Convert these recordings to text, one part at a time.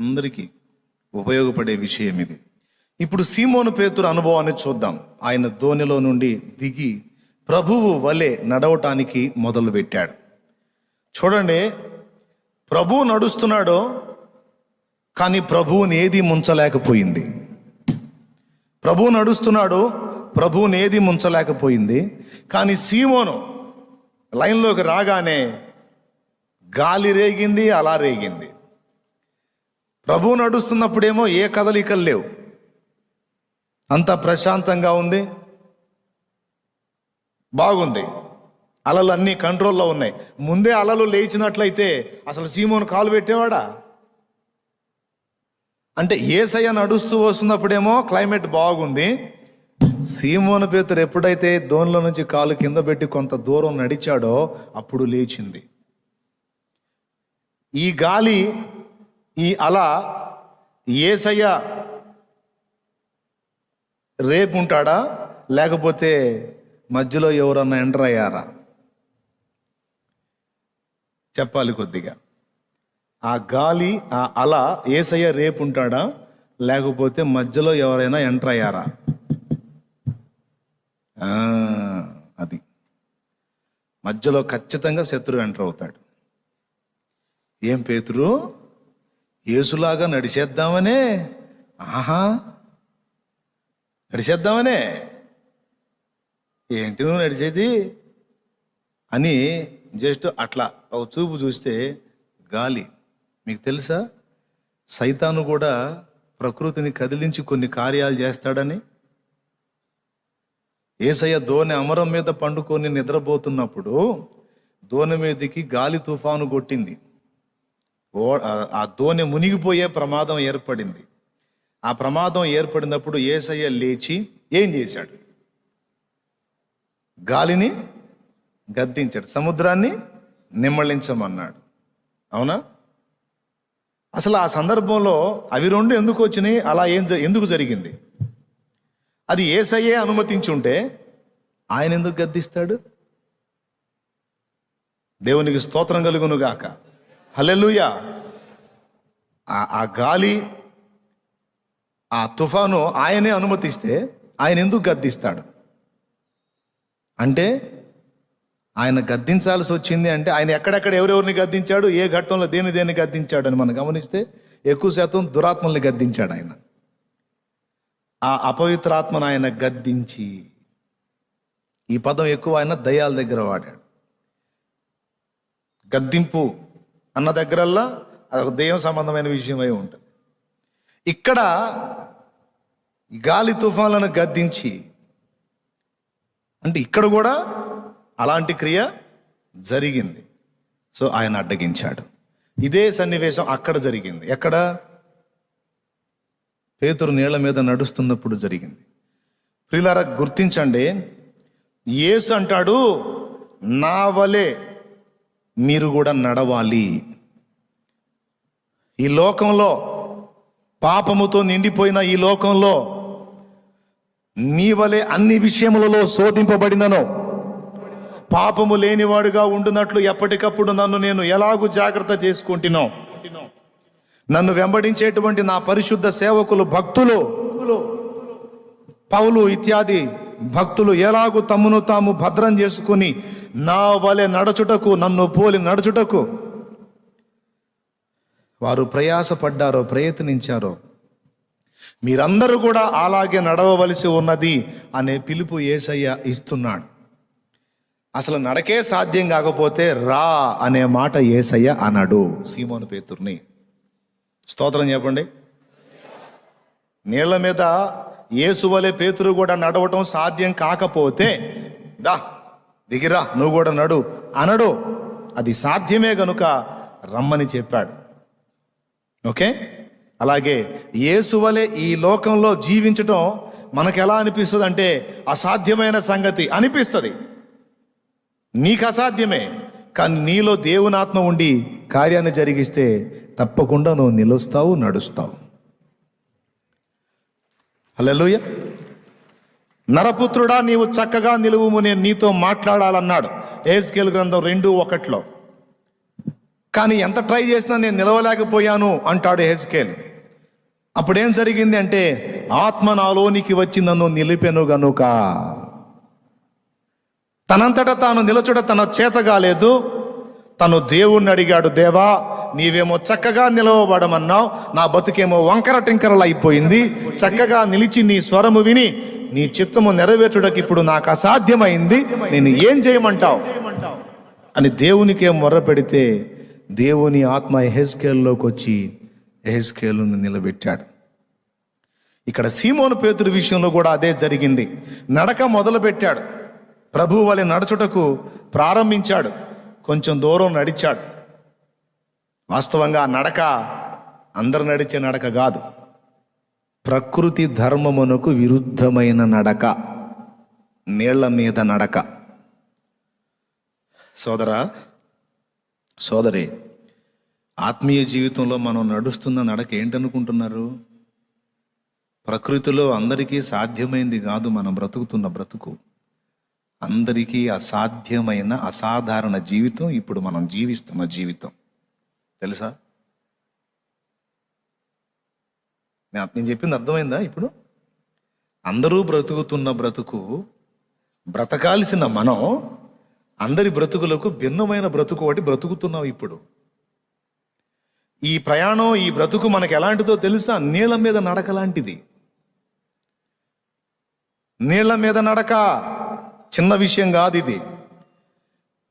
అందరికీ ఉపయోగపడే విషయం ఇది. ఇప్పుడు సీమోను పేతురు అనుభవాన్ని చూద్దాం. ఆయన ధోనిలో నుండి దిగి ప్రభువు వలె నడవటానికి మొదలు పెట్టాడు. చూడండి ప్రభువు నడుస్తున్నాడు కానీ ప్రభువుని ఏది ముంచలేకపోయింది. ప్రభువు నడుస్తున్నాడు ప్రభువుని ఏది ముంచలేకపోయింది. కానీ సీమోను లైన్లోకి రాగానే గాలి రేగింది అలా రేగింది. ప్రభువు నడుస్తున్నప్పుడేమో ఏ కదలికలు లేవు. అంత ప్రశాంతంగా ఉంది. బాగుంది. అలలు అన్నీ కంట్రోల్లో ఉన్నాయి. ముందే అలలు లేచినట్లయితే అసలు సీమోను కాలు పెట్టేవాడా? అంటే ఏసయ్య నడుస్తూ వస్తున్నప్పుడేమో క్లైమేట్ బాగుంది. సీమోను పేతురు ఎప్పుడైతే దోనిలో నుంచి కాలు కింద పెట్టి కొంత దూరం నడిచాడో అప్పుడు లేచింది. ఈ గాలి ఈ అల ఏసయ్య రేపు ఉంటాడా లేకపోతే మధ్యలో ఎవరన్నా ఎంటర్ అయ్యారా? చెప్పాలి కొద్దిగా. ఆ గాలి ఆ అల ఏసయ్య రేపు ఉంటాడా లేకపోతే మధ్యలో ఎవరైనా ఎంటర్ అయ్యారా? అది. మధ్యలో ఖచ్చితంగా శత్రువు ఎంటర్ అవుతాడు. ఏం పేతురు? యేసులాగా నడిచేద్దామనే ఆహా నడిచేద్దామనే. ఏంటి నువ్వు నడిచేది? అని జస్ట్ అట్లా ఒక చూపు చూస్తే గాలి. మీకు తెలుసా? సైతాను కూడా ప్రకృతిని కదిలించి కొన్ని కార్యాలు చేస్తాడని. ఏసయ్య దోణి అమరం మీద పండుకొని నిద్రపోతున్నప్పుడు దోణి మీదకి గాలి తుఫాను కొట్టింది. ఓ- ఆ- దోణి మునిగిపోయే ప్రమాదం ఏర్పడింది. ఆ ప్రమాదం ఏర్పడినప్పుడు ఏసయ్య లేచి ఏం చేశాడు? గాలిని గద్దించాడు. సముద్రాన్ని నిమ్మళించమన్నాడు అవునా? అసలు ఆ సందర్భంలో అవి రెండు ఎందుకు వచ్చినాయి? అలా ఏం ఎందుకు జరిగింది? అది ఏసయ్యే అనుమతించి ఉంటే ఆయన ఎందుకు గద్దిస్తాడు? దేవునికి స్తోత్రం కలుగును గాక హలెలుయ ఆ ఆ గాలి ఆ తుఫాను ఆయనే అనుమతిస్తే ఆయన ఎందుకు గద్దిస్తాడు? అంటే ఆయన గద్దించాల్సి వచ్చింది అంటే ఆయన ఎక్కడెక్కడ ఎవరెవరిని గద్దించాడు ఏ ఘట్టంలో దేని దేన్ని గద్దించాడు అని మనం గమనిస్తే ఎక్కువ శాతం దురాత్మల్ని గద్దించాడు ఆయన. ఆ అపవిత్రాత్మను ఆయన గద్దించి ఈ పదం ఎక్కువ ఆయన దయ్యాల దగ్గర వాడాడు. గద్దింపు అన్న దగ్గరల్లా అదొక దేవ సంబంధమైన విషయమై ఉంటుంది. ఇక్కడ గాలి తుఫాన్లను గద్దించి అంటే ఇక్కడ కూడా అలాంటి క్రియ జరిగింది. సో ఆయన అడ్డగించాడు. ఇదే సన్నివేశం అక్కడ జరిగింది. ఎక్కడ? పేతురు నీళ్ళ మీద నడుస్తున్నప్పుడు జరిగింది. ప్రిలారా గుర్తించండి యేసు అంటాడు నా వలే మీరు కూడా నడవాలి. ఈ లోకంలో పాపముతో నిండిపోయిన ఈ లోకంలో మీ వలె అన్ని విషయములలో శోధింపబడినను. పాపము లేనివాడుగా ఉండునట్లు ఎప్పటికప్పుడు నన్ను నేను ఎలాగూ జాగ్రత్త చేసుకుంటున్నాం నన్ను వెంబడించేటువంటి నా పరిశుద్ధ సేవకులు భక్తులు పౌలు ఇత్యాది భక్తులు ఎలాగూ తమ్మును తాము భద్రం చేసుకుని నా వలె నడచుటకు నన్ను పోలి నడుచుటకు. వారు ప్రయాసపడ్డారో ప్రయత్నించారో మీరందరూ కూడా అలాగే నడవవలసి ఉన్నది అనే పిలుపు ఏసయ్య ఇస్తున్నాడు. అసలు నడకే సాధ్యం కాకపోతే రా అనే మాట ఏసయ్య అన్నాడు సీమోను పేతుర్ని. స్తోత్రం చెప్పండి. నీళ్ళ మీద ఏసువలే పేతురు కూడా నడవటం సాధ్యం కాకపోతే దా దిగిరా నువ్వు కూడా నడు. అనడు. అది సాధ్యమే గనుక రమ్మని చెప్పాడు. ఓకే? అలాగే ఏసువలే ఈ లోకంలో జీవించటం మనకు ఎలా అనిపిస్తుంది అంటే అసాధ్యమైన సంగతి అనిపిస్తుంది. నీకు అసాధ్యమే కానీ నీలో దేవునాత్మ ఉండి కార్యాన్ని జరిగిస్తే తప్పకుండా నువ్వు నిలుస్తావు నడుస్తావు. హలో నరపుత్రుడా నీవు చక్కగా నిలువుము నేను నీతో మాట్లాడాలన్నాడు. ఏజ్కేల్ గ్రంథం రెండు ఒకట్లో. కానీ ఎంత ట్రై చేసినా నేను నిలవలేకపోయాను అంటాడు హెజ్కేల్ అప్పుడేం జరిగింది అంటే ఆత్మ నాలోనికి వచ్చి నన్ను నిలిపెను గనుక. తనంతట తాను నిలచుట తన చేత కాలేదు. తను దేవుణ్ణి అడిగాడు దేవా నీవేమో చక్కగా నిలవబడమన్నావు నా బతుకేమో వంకర టింకరలు అయిపోయింది చక్కగా నిలిచి నీ స్వరము విని నీ చిత్తము నెరవేర్చుటకు ఇప్పుడు నాకు అసాధ్యమైంది. నేను ఏం చేయమంటావు? అని దేవునికే మొర్ర పెడితే దేవుని ఆత్మ ఎహెస్కేల్లోకి వచ్చి ఎహెస్కేలుని నిలబెట్టాడు. ఇక్కడ సీమోను పేతురు విషయంలో కూడా అదే జరిగింది. నడక మొదలుపెట్టాడు. ప్రభు నడుచుటకు ప్రారంభించాడు. కొంచెం దూరం నడిచాడు. వాస్తవంగా నడక అందరు నడిచే నడక కాదు. ప్రకృతి ధర్మమునకు విరుద్ధమైన నడక. నీళ్ళ మీద నడక. సోదరా సోదరి ఆత్మీయ జీవితంలో మనం నడుస్తున్న నడక ఏంటనుకుంటున్నారు? ప్రకృతిలో అందరికీ సాధ్యమైంది కాదు మనం బ్రతుకుతున్న బ్రతుకు. అందరికీ అసాధ్యమైన అసాధారణ జీవితం ఇప్పుడు మనం జీవిస్తున్న జీవితం. తెలుసా? నేను నేను చెప్పింది అర్థమైందా ఇప్పుడు? అందరూ బ్రతుకుతున్న బ్రతుకు బ్రతకాల్సిన మనం అందరి బ్రతుకులకు భిన్నమైన బ్రతుకు ఒకటి బ్రతుకుతున్నాం ఇప్పుడు. ఈ ప్రయాణం ఈ బ్రతుకు మనకు ఎలాంటిదో తెలుసా? నీళ్ళ మీద నడక లాంటిది. నీళ్ళ మీద నడక. చిన్న విషయం కాదు ఇది.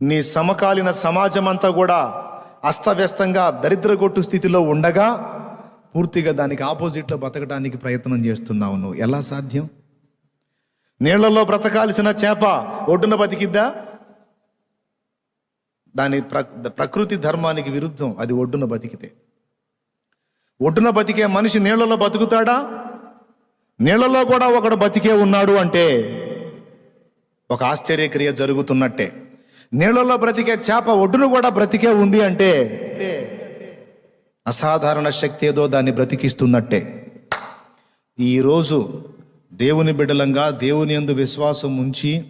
నీ సమకాలీన సమాజం అంతా కూడా అస్తవ్యస్తంగా దరిద్రగొట్టు స్థితిలో ఉండగా పూర్తిగా దానికి ఆపోజిట్లో బతకడానికి ప్రయత్నం చేస్తున్నావు నువ్వు. ఎలా సాధ్యం? నీళ్ళలో బ్రతకాల్సిన చేప ఒడ్డున బతికిద్దా? దాని ప్ర ప్రకృతి ధర్మానికి విరుద్ధం అది ఒడ్డున బతికితే. ఒడ్డున బతికే మనిషి నీళ్ళలో బతుకుతాడా? నీళ్ళలో కూడా ఒకడు బతికే ఉన్నాడు అంటే ఒక ఆశ్చర్యక్రియ జరుగుతున్నట్టే. నీళ్ళలో బ్రతికే చేప ఒడ్డును కూడా బ్రతికే ఉంది అంటే అసాధారణ శక్తి ఏదో దాన్ని బ్రతికిస్తున్నట్టే. ఈరోజు దేవుని బిడ్డలంగా దేవుని యందు విశ్వాసం ఉంచి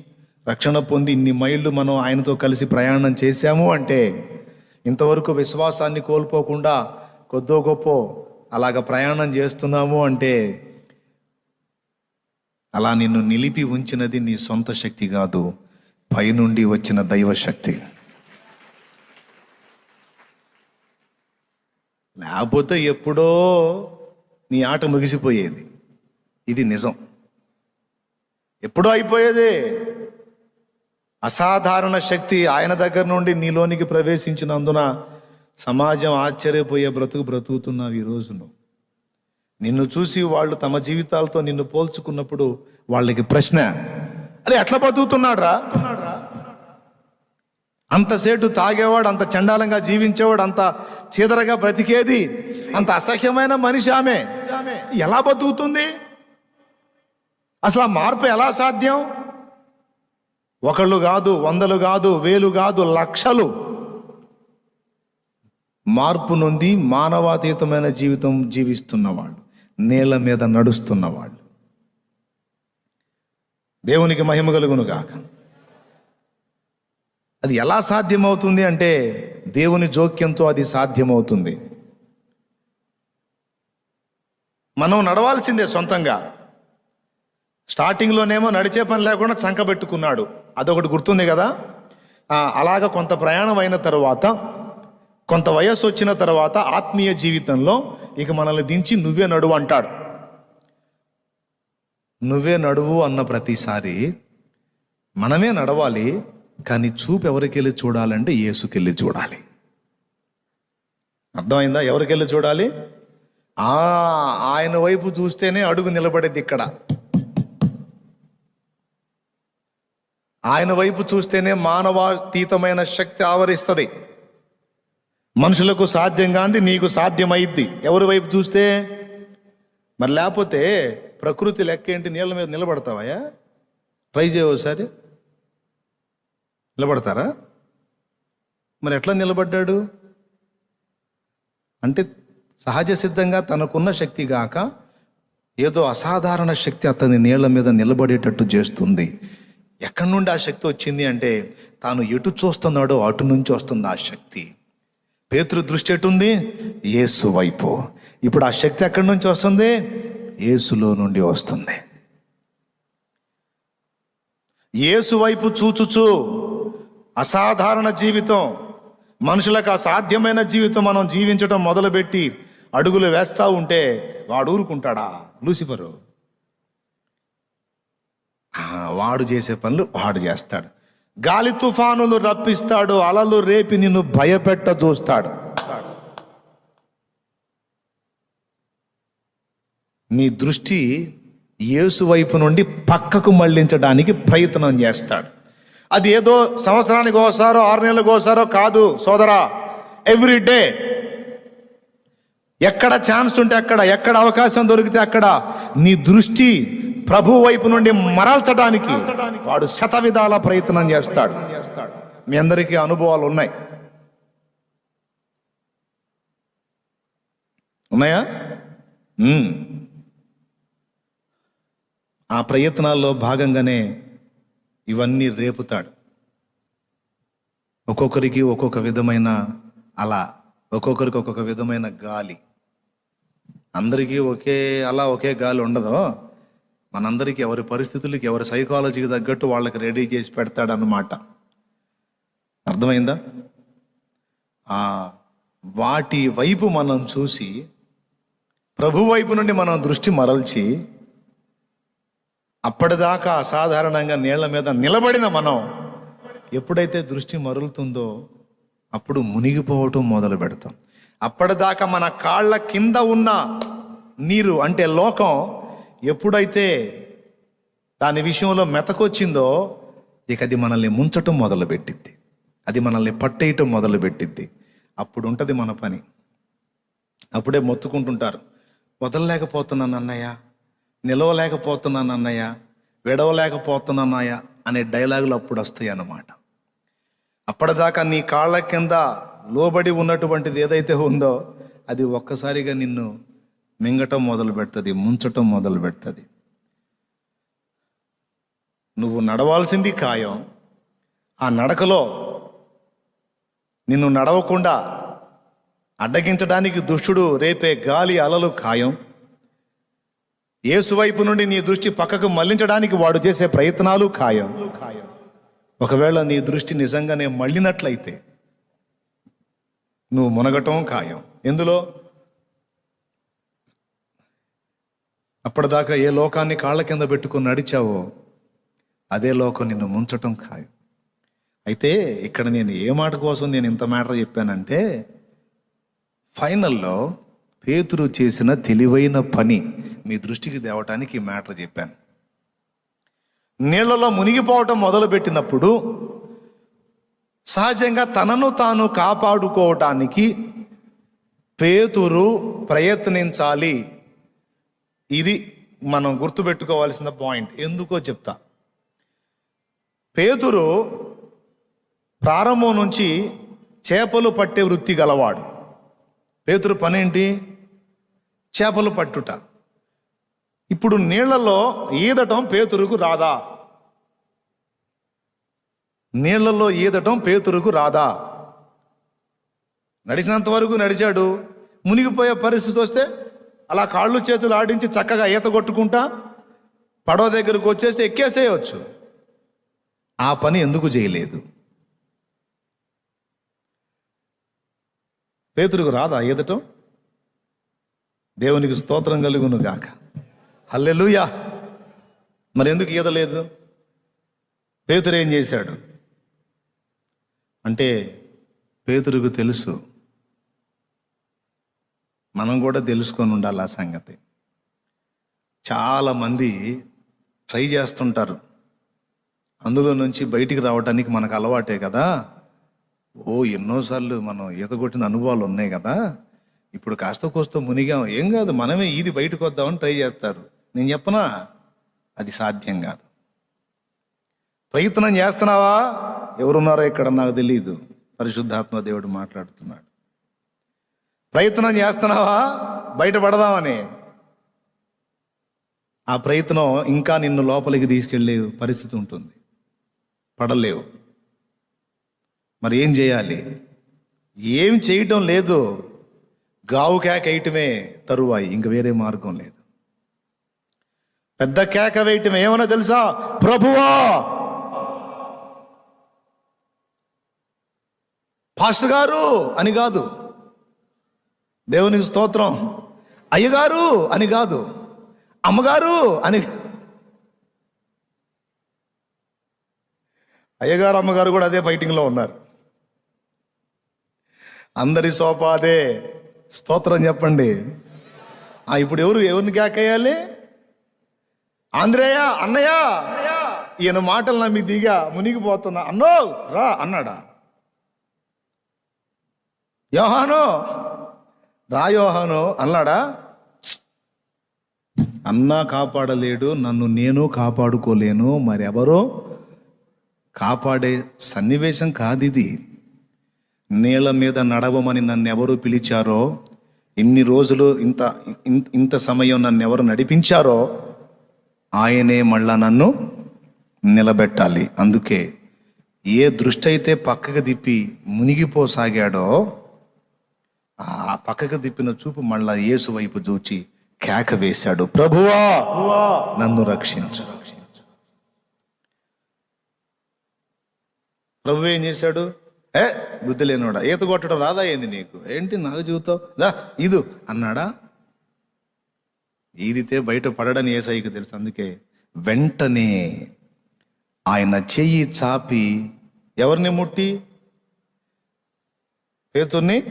రక్షణ పొంది ఇన్ని మైళ్ళు మనం ఆయనతో కలిసి ప్రయాణం చేశాము అంటే ఇంతవరకు విశ్వాసాన్ని కోల్పోకుండా కొద్దో గొప్ప అలాగ ప్రయాణం చేస్తున్నాము అంటే అలా నిన్ను నిలిపి ఉంచినది నీ సొంత శక్తి కాదు. పైనుండి వచ్చిన దైవ శక్తి లేకపోతే ఎప్పుడో నీ ఆట ముగిసిపోయేది. ఇది నిజం. ఎప్పుడో అయిపోయేది. అసాధారణ శక్తి ఆయన దగ్గర నుండి నీలోనికి ప్రవేశించినందున సమాజం ఆశ్చర్యపోయే బ్రతుకు బ్రతుకుతున్నావు ఈ నువ్వు. నిన్ను చూసి వాళ్ళు తమ జీవితాలతో నిన్ను పోల్చుకున్నప్పుడు వాళ్ళకి ప్రశ్న అరే ఎట్లా బతుకుతున్నాడు రా అంతసేటు తాగేవాడు అంత చండాలంగా జీవించేవాడు అంత చీదరగా బ్రతికేది అంత అసహ్యమైన మనిషి ఆమె. ఎలా బతుకుతుంది? అసలు ఆ మార్పు ఎలా సాధ్యం? ఒకళ్ళు కాదు వందలు కాదు వేలు కాదు లక్షలు. మార్పు నొంది మానవాతీతమైన జీవితం జీవిస్తున్నవాళ్ళు నేల మీద నడుస్తున్నవాళ్ళు. దేవునికి మహిమ కలుగును గాక అది ఎలా సాధ్యమవుతుంది అంటే దేవుని జోక్యంతో అది సాధ్యమవుతుంది. మనం నడవాల్సిందే సొంతంగా. స్టార్టింగ్లోనేమో నడిచే పని లేకుండా చంకబెట్టుకున్నాడు. అదొకటి గుర్తుంది కదా? అలాగ కొంత ప్రయాణం అయిన తర్వాత కొంత వయస్సు వచ్చిన తర్వాత ఆత్మీయ జీవితంలో ఇక మనల్ని దించి నువ్వే నడువు అంటాడు. నువ్వే నడువు అన్న ప్రతిసారి మనమే నడవాలి కానీ చూపు ఎవరికెళ్ళి చూడాలంటే యేసుకెళ్ళి చూడాలి. అర్థమైందా? ఎవరికెళ్ళి చూడాలి? ఆ ఆయన వైపు చూస్తేనే అడుగు నిలబడేది ఇక్కడ. ఆయన వైపు చూస్తేనే మానవాతీతమైన శక్తి ఆవరిస్తుంది. మనుషులకు సాధ్యం కాంది నీకు సాధ్యమైద్ది. ఎవరి వైపు చూస్తే? మరి లేకపోతే ప్రకృతి లెక్క ఏంటి నీళ్ళ మీద నిలబడతావయ్యా ట్రై చేయవు ఒకసారి. నిలబడతారా? మరి ఎట్లా నిలబడ్డాడు? అంటే సహజ సిద్ధంగా తనకున్న శక్తి గాక ఏదో అసాధారణ శక్తి అతని నీళ్ళ మీద నిలబడేటట్టు చేస్తుంది. ఎక్కడి నుండి ఆ శక్తి వచ్చింది అంటే తాను ఎటు చూస్తున్నాడో అటు నుంచి వస్తుంది ఆ శక్తి. పేతృ దృష్టి ఎటుంది ఏసు వైపు. ఇప్పుడు ఆ శక్తి ఎక్కడి నుంచి వస్తుంది? ఏసులో నుండి వస్తుంది. ఏసు వైపు చూచుచు. అసాధారణ జీవితం. మనుషులకు అసాధ్యమైన జీవితం మనం జీవించడం మొదలుపెట్టి అడుగులు వేస్తూ ఉంటే వాడు ఊరుకుంటాడా? లూసిఫరు. వాడు చేసే పనులు వాడు చేస్తాడు. గాలి తుఫానులు రప్పిస్తాడు అలలు రేపి నిన్ను భయపెట్ట చూస్తాడు. నీ దృష్టి యేసు వైపు నుండి పక్కకు మళ్ళించడానికి ప్రయత్నం చేస్తాడు. అది ఏదో సంవత్సరానికి ఒకసారో ఆరు నెలలకు ఒకసారో కాదు సోదరా. ఎవ్రీ డే ఎక్కడ ఛాన్స్ ఉంటే అక్కడ ఎక్కడ అవకాశం దొరికితే అక్కడ. నీ దృష్టి ప్రభు వైపు నుండి మరల్చడానికి వాడు శత విధాల ప్రయత్నం చేస్తాడు. మీ అందరికీ అనుభవాలు ఉన్నాయి. ఉన్నాయా? ఆ ప్రయత్నాల్లో భాగంగానే ఇవన్నీ రేపుతాడు. ఒక్కొక్కరికి ఒక్కొక్క విధమైన అలా ఒక్కొక్కరికి ఒక్కొక్క విధమైన గాలి. అందరికీ ఒకే అలా ఒకే గాలి ఉండదు. మనందరికీ ఎవరి పరిస్థితులకి ఎవరి సైకాలజీకి తగ్గట్టు వాళ్ళకి రెడీ చేసి పెడతాడనమాట అర్థమైందా? వాటి వైపు మనం చూసి ప్రభు వైపు నుండి మనం దృష్టి మరల్చి అప్పటిదాకా అసాధారణంగా నీళ్ళ మీద నిలబడిన మనం ఎప్పుడైతే దృష్టి మరులుతుందో అప్పుడు మునిగిపోవటం మొదలు పెడతాం. అప్పటిదాకా మన కాళ్ళ కింద ఉన్న నీరు అంటే లోకం ఎప్పుడైతే దాని విషయంలో మెతకొచ్చిందో ఇక అది మనల్ని ముంచటం మొదలుపెట్టిద్ది అది మనల్ని పట్టేయటం మొదలుపెట్టిద్ది అప్పుడు ఉంటుంది మన పని. అప్పుడే మొత్తుకుంటుంటారు. వదలలేకపోతున్నాను అన్నయ్య. నిలవలేకపోతున్నాను అన్నయ్య విడవలేకపోతున్నానయ్య అనే డైలాగులు అప్పుడు వస్తాయి అన్నమాట. అప్పటిదాకా నీ కాళ్ళ కింద లోబడి ఉన్నటువంటిది ఏదైతే ఉందో అది ఒక్కసారిగా నిన్ను మింగటం మొదలు పెడుతుంది ముంచటం మొదలు పెడుతుంది. నువ్వు నడవాల్సింది ఖాయం. ఆ నడకలో నిన్ను నడవకుండా అడ్డగించడానికి దుష్టుడు రేపే గాలి అలలు ఖాయం. ఏసువైపు నుండి నీ దృష్టి పక్కకు మళ్ళించడానికి వాడు చేసే ప్రయత్నాలు ఖాయం. ఒకవేళ నీ దృష్టి నిజంగానే మళ్ళినట్లయితే నువ్వు మునగటం ఖాయం. ఎందులో? అప్పటిదాకా ఏ లోకాన్ని కాళ్ళ కింద పెట్టుకుని నడిచావో అదే లోకం నిన్ను ముంచటం ఖాయం. అయితే ఇక్కడ నేను ఏ మాట కోసం నేను ఇంత మ్యాటర్ చెప్పానంటే ఫైనల్లో పేతురు చేసిన తెలివైన పని మీ దృష్టికి తేవటానికి ఈ మ్యాటర్ చెప్పాను. నీళ్ళలో మునిగిపోవటం మొదలుపెట్టినప్పుడు సహజంగా తనను తాను కాపాడుకోవటానికి పేతురు ప్రయత్నించాలి. ఇది మనం గుర్తుపెట్టుకోవాల్సిన పాయింట్. ఎందుకో చెప్తా. పేతురు ప్రారంభం నుంచి చేపలు పట్టే వృత్తి గలవాడు. పేతురు పనేంటి? చేపలు పట్టుట. ఇప్పుడు నీళ్ళలో ఈదటం పేతురుకు రాదా? నీళ్ళలో ఈదటం పేతురుకు రాదా? నడిచినంత వరకు నడిచాడు. మునిగిపోయే పరిస్థితి వస్తే అలా కాళ్ళు చేతులు ఆడించి చక్కగా ఈత కొట్టుకుంటా పడవ దగ్గరకు వచ్చేసి ఎక్కేసేయచ్చు. ఆ పని ఎందుకు చేయలేదు? పేతురుకు రాదా ఈదటం? దేవునికి స్తోత్రం కలుగును గాక హల్లెలుయా. మరి ఎందుకు ఈదలేదు పేతురు ఏం చేశాడు? అంటే పేతురుకు తెలుసు. మనం కూడా తెలుసుకొని ఉండాలి ఆ సంగతి. చాలామంది ట్రై చేస్తుంటారు. అందులో నుంచి బయటికి రావడానికి మనకు అలవాటే కదా. ఓ ఎన్నోసార్లు మనం ఈత కొట్టిన అనుభవాలు ఉన్నాయి కదా. ఇప్పుడు కాస్త కోస్త మునిగాం. ఏం కాదు మనమే ఇది బయటకు వద్దామని ట్రై చేస్తారు. నేను చెప్పనా? అది సాధ్యం కాదు. ప్రయత్నం చేస్తున్నావా? ఎవరున్నారో ఇక్కడ నాకు తెలియదు పరిశుద్ధాత్మ దేవుడు మాట్లాడుతున్నాడు. ప్రయత్నం చేస్తున్నావా? బయటపడదామని. ఆ ప్రయత్నం ఇంకా నిన్ను లోపలికి తీసుకెళ్ళే పరిస్థితి ఉంటుంది. పడలేవు. మరి ఏం చేయాలి? ఏం చేయటం లేదు. గావు కేక తరువాయి. ఇంక వేరే మార్గం లేదు. పెద్ద కేక వేయటం ఏమన్నా తెలుసా? ప్రభువా! పాస్టర్ గారు అని కాదు. దేవునికి స్తోత్రం. అయ్యగారు అని కాదు. అమ్మగారు అని అయ్యగారు అమ్మగారు కూడా అదే ఫైటింగ్లో ఉన్నారు. అందరి సోపా అదే స్తోత్రం చెప్పండి. ఇప్పుడు ఎవరు ఎవరిని కేకేయాలి ఆంధ్రేయ అన్నయ్య ఈయన మాటలు నమ్మి దిగా మునిగిపోతున్నా అన్నో రా అన్నాడా? యోహాను రా యోహాను అన్నాడా? అన్నా కాపాడలేడు నన్ను నేను కాపాడుకోలేను మరెవరో కాపాడే సన్నివేశం కాదు ఇది నీళ్ళ మీద నడవమని నన్ను ఎవరు పిలిచారో? ఇన్ని రోజులు ఇంత ఇన్- ఇంత సమయం నన్ను ఎవరు నడిపించారో? ఆయనే మళ్ళా నన్ను నిలబెట్టాలి. అందుకే ఏ దృష్టి అయితే పక్కకు తిప్పి మునిగిపోసాగాడో ఆ పక్కకు తిప్పిన చూపు మళ్ళా యేసు వైపు చూచి కేక వేశాడు. ప్రభువా నన్ను రక్షించు. ప్రభు ఏం చేశాడు? ఏ బుద్ధి లేనోడా ఈత కొట్టడం రాదా ఏంది నీకు? ఏంటి నాకు చూతావు దా ఇదు అన్నాడా? ఈదితే బయట పడడని ఏసైకి తెలుసు. అందుకే వెంటనే ఆయన చెయ్యి చాపి ఎవరిని ముట్టి? పేతుర్ని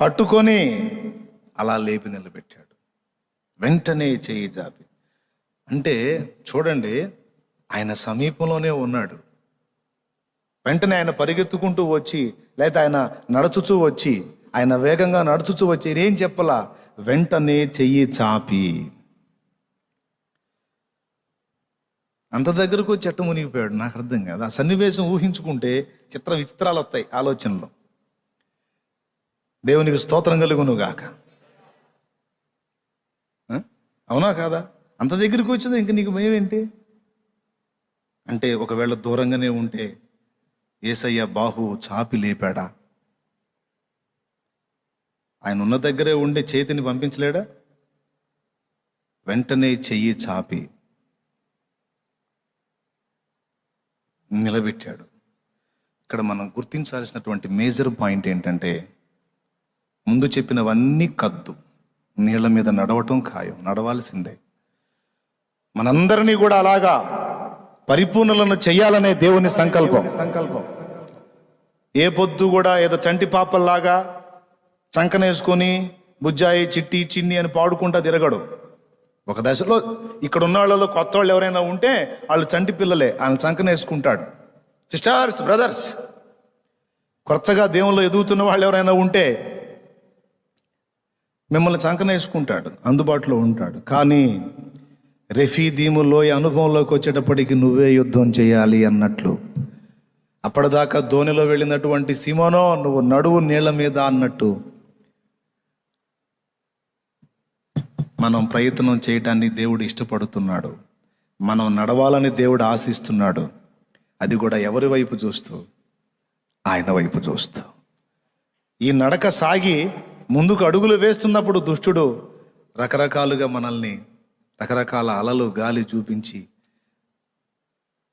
పట్టుకొని అలా లేపి నిలబెట్టాడు. వెంటనే చెయ్యి చాపి. అంటే చూడండి ఆయన సమీపంలోనే ఉన్నాడు. వెంటనే ఆయన పరిగెత్తుకుంటూ వచ్చి లేదా ఆయన నడుచుచూ వచ్చి ఆయన వేగంగా నడుచుచూ వచ్చి ఏం చెప్పలా? వెంటనే చెయ్యి చాపి. అంత దగ్గరకు వచ్చి చెట్టు మునిగిపోయాడు. నాకు అర్థం కాదు. ఆ సన్నివేశం ఊహించుకుంటే చిత్ర విచిత్రాలు వస్తాయి ఆలోచనలో. దేవునికి స్తోత్రం కలుగును గాక అవునా కాదా? అంత దగ్గరికి వచ్చింది ఇంక నీకు మేమేంటి అంటే ఒకవేళ దూరంగానే ఉంటే ఏసయ్య బాహు చాపి లేపాడా? ఆయన ఉన్న దగ్గరే ఉండే చేతిని పంపించలేడా? వెంటనే చెయ్యి చాపి నిలబెట్టాడు. ఇక్కడ మనం గుర్తించాల్సినటువంటి మేజర్ పాయింట్ ఏంటంటే ముందు చెప్పినవన్నీ కద్దు. నీళ్ళ మీద నడవటం ఖాయం నడవాల్సిందే. మనందరినీ కూడా అలాగా పరిపూర్ణలను చెయ్యాలనే దేవుని సంకల్పం. సంకల్పం. ఏ పొద్దు కూడా ఏదో చంటి పాపల్లాగా చంకనేసుకొని బుజ్జాయి చిట్టి చిన్ని అని పాడుకుంటా తిరగడు. ఒక దశలో ఇక్కడ ఉన్న వాళ్ళలో కొత్త వాళ్ళు ఎవరైనా ఉంటే వాళ్ళు చంటి పిల్లలే వాళ్ళని చంకనేసుకుంటాడు. సిస్టర్స్ బ్రదర్స్ కొత్తగా దేవుల్లో ఎదుగుతున్న వాళ్ళు ఎవరైనా ఉంటే మిమ్మల్ని చంకనేసుకుంటాడు అందుబాటులో ఉంటాడు. కానీ రెఫీదీములో ఈ అనుభవంలోకి వచ్చేటప్పటికి నువ్వే యుద్ధం చేయాలి అన్నట్లు. అప్పటిదాకా ధోనిలో వెళ్ళినటువంటి సిమోనో నువ్వు నడువు నీళ్ళ మీద అన్నట్టు మనం ప్రయత్నం చేయటాన్ని దేవుడు ఇష్టపడుతున్నాడు. మనం నడవాలని దేవుడు ఆశిస్తున్నాడు. అది కూడా ఎవరి వైపు చూస్తూ? ఆయన వైపు చూస్తూ. ఈ నడక సాగి ముందుకు అడుగులు వేస్తున్నప్పుడు దుష్టుడు రకరకాలుగా మనల్ని రకరకాల అలలు గాలి చూపించి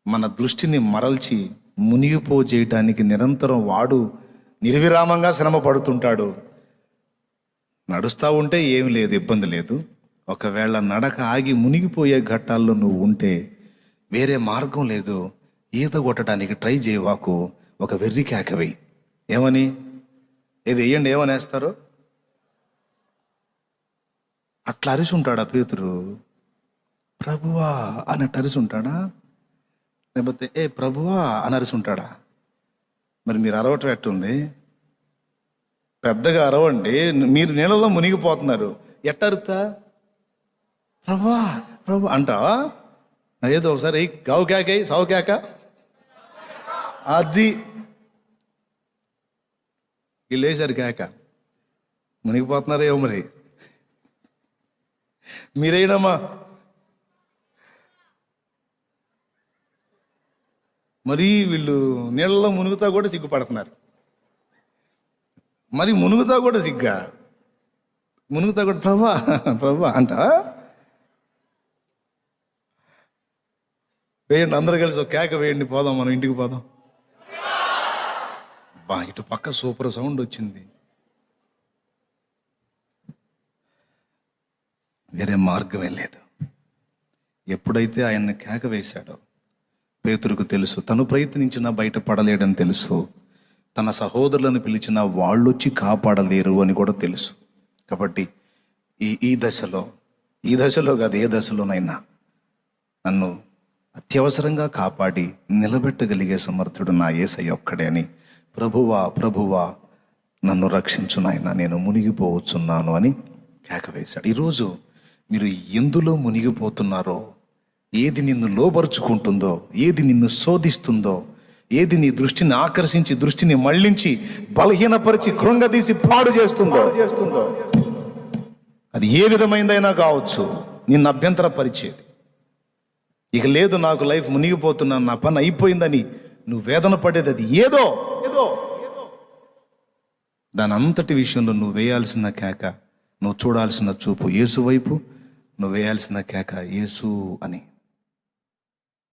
మన దృష్టిని మరల్చి మునిగిపో చేయటానికి నిరంతరం వాడు నిర్విరామంగా శ్రమ పడుతుంటాడు నడుస్తూ ఉంటే ఏమి లేదు ఇబ్బంది లేదు. ఒకవేళ నడక ఆగి మునిగిపోయే ఘట్టాల్లో నువ్వు ఉంటే వేరే మార్గం లేదు. ఈత కొట్టడానికి ట్రై చేయవాకు. ఒక వెర్రి కేకవి ఏమని? ఇది వేయండి ఏమని వేస్తారు అట్లా అరిసి ఉంటాడా పేతురు? ప్రభువా అన్నట్టు అరిసి ఉంటాడా లేకపోతే ఏ ప్రభువా అని అరిసి ఉంటాడా మరి మీరు అరవటం ఎట్టుంది? పెద్దగా అరవండి మీరు నీళ్ళలో మునిగిపోతున్నారు. ఎట్టరుతా? ప్రభా ప్రభు అంటావా? ఏదో ఒకసారి "ఏయ్, గావు కేక సావు కేక అది. వీళ్ళు వేశారు కేక మునిగిపోతున్నారేమో మరి. మీరేనమ్మా. మరీ వీళ్ళు నీళ్ళలో మునుగుతా కూడా సిగ్గుపడుతున్నారు. మరి మునుగుతా కూడా సిగ్గా. మునుగుతా కూడా ప్రభా ప్రభా అంట వేయండి అందరు కలిసి ఒక కేక వేయండి పోదాం మనం ఇంటికి పోదాం. బా ఇటు పక్క సూపర్ సౌండ్ వచ్చింది. వేరే మార్గమే లేదు. ఎప్పుడైతే ఆయన్ని కేక వేశాడో పేతురుకు తెలుసు తను ప్రయత్నించినా బయటపడలేడని తెలుసు. తన సహోదరులను పిలిచిన వాళ్ళొచ్చి కాపాడలేరు అని కూడా తెలుసు. కాబట్టి ఈ ఈ దశలో ఈ దశలో కాదు ఏ దశలోనైనా నన్ను అత్యవసరంగా కాపాడి నిలబెట్టగలిగే సమర్థుడు నా ఏసయ్య ఒక్కడే అని ప్రభువా ప్రభువా నన్ను రక్షించు నాయన నేను మునిగిపోవచ్చున్నాను అని కేకవేశాడు ఈరోజు మీరు ఎందులో మునిగిపోతున్నారో ఏది నిన్ను లోబరుచుకుంటుందో ఏది నిన్ను శోధిస్తుందో ఏది నీ దృష్టిని ఆకర్షించి దృష్టిని మళ్ళించి బలహీనపరిచి కృంగదీసి పాడు చేస్తుందో చేస్తుందో. అది ఏ విధమైందైనా కావచ్చు నిన్ను అభ్యంతరపరిచేది. ఇక లేదు నాకు లైఫ్ మునిగిపోతున్నాను నా పని అయిపోయిందని నువ్వు వేదన పడేది అది. ఏదో ఏదో దాని అంతటి విషయంలో నువ్వు వేయాల్సిన కేక నువ్వు చూడాల్సిన చూపు యేసు వైపు నువ్వు వేయాల్సిన కేక యేసు అని.